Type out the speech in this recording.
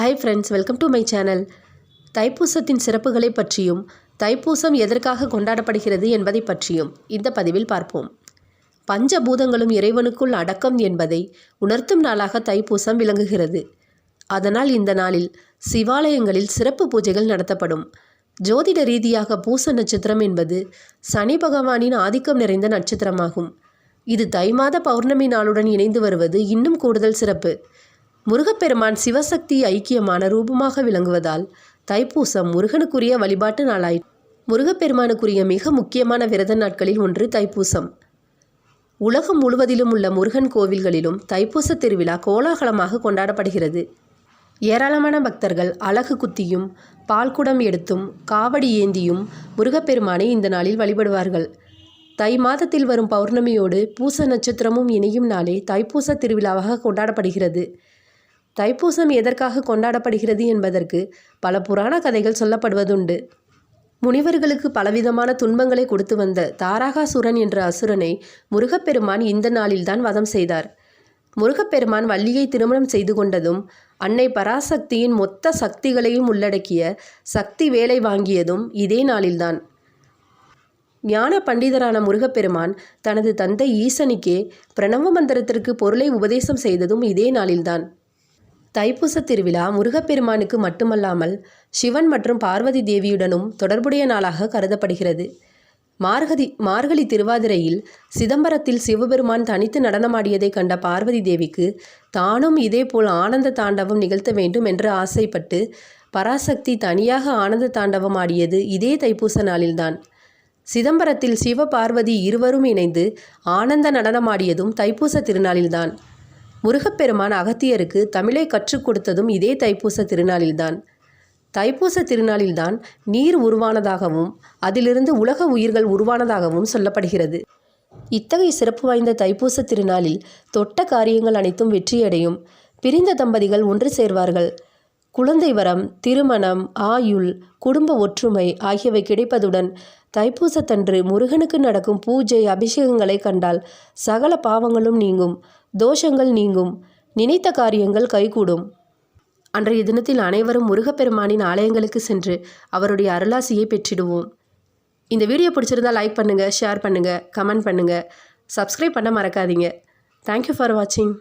Hi friends welcome to my channel தைப்பூசத்தின் சிறப்புகளை பற்றியும் தைப்பூசம் எதற்காக கொண்டாடப்படுகிறது என்பதை பற்றியும் இந்த பதிவில் பார்ப்போம். பஞ்சபூதங்களும் இறைவனுக்குள் அடக்கம் என்பதை உணர்த்தும் நாளாக தைப்பூசம் விளங்குகிறது. அதனால் இந்த நாளில் சிவாலயங்களில் சிறப்பு பூஜைகள் நடத்தப்படும். ஜோதிட ரீதியாக பூச நட்சத்திரம் என்பது சனி பகவானின் ஆதிக்கம் நிறைந்த நட்சத்திரமாகும். இது தை மாத பௌர்ணமி நாளுடன் இணைந்து வருவது இன்னும் கூடுதல் சிறப்பு. முருகப்பெருமான் சிவசக்தி ஐக்கியமான ரூபமாக விளங்குவதால் தைப்பூசம் முருகனுக்குரிய வழிபாட்டு நாளாய் முருகப்பெருமானுக்குரிய மிக முக்கியமான விரத நாட்களில் ஒன்று தைப்பூசம். உலகம் முழுவதிலும் உள்ள முருகன் கோவில்களிலும் தைப்பூச திருவிழா கோலாகலமாக கொண்டாடப்படுகிறது. ஏராளமான பக்தர்கள் அழகு குத்தியும் பால்குடம் எடுத்தும் காவடி ஏந்தியும் முருகப்பெருமானை இந்த நாளில் வழிபடுவார்கள். தை மாதத்தில் வரும் பௌர்ணமியோடு பூச நட்சத்திரமும் இணையும் நாளே தைப்பூச திருவிழாவாக கொண்டாடப்படுகிறது. தைப்பூசம் எதற்காக கொண்டாடப்படுகிறது என்பதற்கு பல புராண கதைகள் சொல்லப்படுவதுண்டு. முனிவர்களுக்கு பலவிதமான துன்பங்களை கொடுத்து வந்த தாராகாசுரன் என்ற அசுரனை முருகப்பெருமான் இந்த நாளில்தான் வதம் செய்தார். முருகப்பெருமான் வள்ளியை திருமணம் செய்து கொண்டதும் அன்னை பராசக்தியின் மொத்த சக்திகளையும் உள்ளடக்கிய சக்தி வேலை வாங்கியதும் இதே நாளில்தான். ஞான பண்டிதரான முருகப்பெருமான் தனது தந்தை ஈசனுக்கே பிரணவ மந்திரத்திற்கு பொருளை உபதேசம் செய்ததும் இதே நாளில்தான். தைப்பூச திருவிழா முருகப்பெருமானுக்கு மட்டுமல்லாமல் சிவன் மற்றும் பார்வதி தேவியுடனும் தொடர்புடைய நாளாக கருதப்படுகிறது. மார்கதி மார்கழி திருவாதிரையில் சிதம்பரத்தில் சிவபெருமான் தனித்து நடனமாடியதை கண்ட பார்வதி தேவிக்கு தானும் இதேபோல் ஆனந்த தாண்டவம் நிகழ்த்த வேண்டும் என்று ஆசைப்பட்டு பராசக்தி தனியாக ஆனந்த தாண்டவம் ஆடியது இதே தைப்பூச நாளில்தான். சிதம்பரத்தில் சிவ பார்வதி இருவரும் இணைந்து ஆனந்த நடனமாடியதும் தைப்பூச திருநாளில்தான். முருகப்பெருமான் அகத்தியருக்கு தமிழை கற்றுக் கொடுத்ததும் இதே தைப்பூச திருநாளில்தான். தைப்பூச திருநாளில்தான் நீர் உருவானதாகவும் அதிலிருந்து உலக உயிர்கள் உருவானதாகவும் சொல்லப்படுகிறது. இத்தகைய சிறப்பு வாய்ந்த தைப்பூச திருநாளில் தொட்ட காரியங்கள் அனைத்தும் வெற்றியடையும். பிரிந்த தம்பதிகள் ஒன்று சேர்வார்கள். குழந்தை வரம் திருமணம் ஆயுள் குடும்ப ஒற்றுமை ஆகியவை கிடைப்பதுடன் தைப்பூசத்தன்று முருகனுக்கு நடக்கும் பூஜை அபிஷேகங்களை கண்டால் சகல பாவங்களும் நீங்கும். தோஷங்கள் நீங்கும். நினைத்த காரியங்கள் கைகூடும். அன்றைய தினத்தில் அனைவரும் முருகப்பெருமானின் ஆலயங்களுக்கு சென்று அவருடைய அருளாசியை பெற்றிடுவோம். இந்த வீடியோ பிடிச்சிருந்தா லைக் பண்ணுங்கள் ஷேர் பண்ணுங்கள் கமெண்ட் பண்ணுங்கள் சப்ஸ்கிரைப் பண்ண மறக்காதீங்க. தேங்க்யூ ஃபார் வாட்சிங்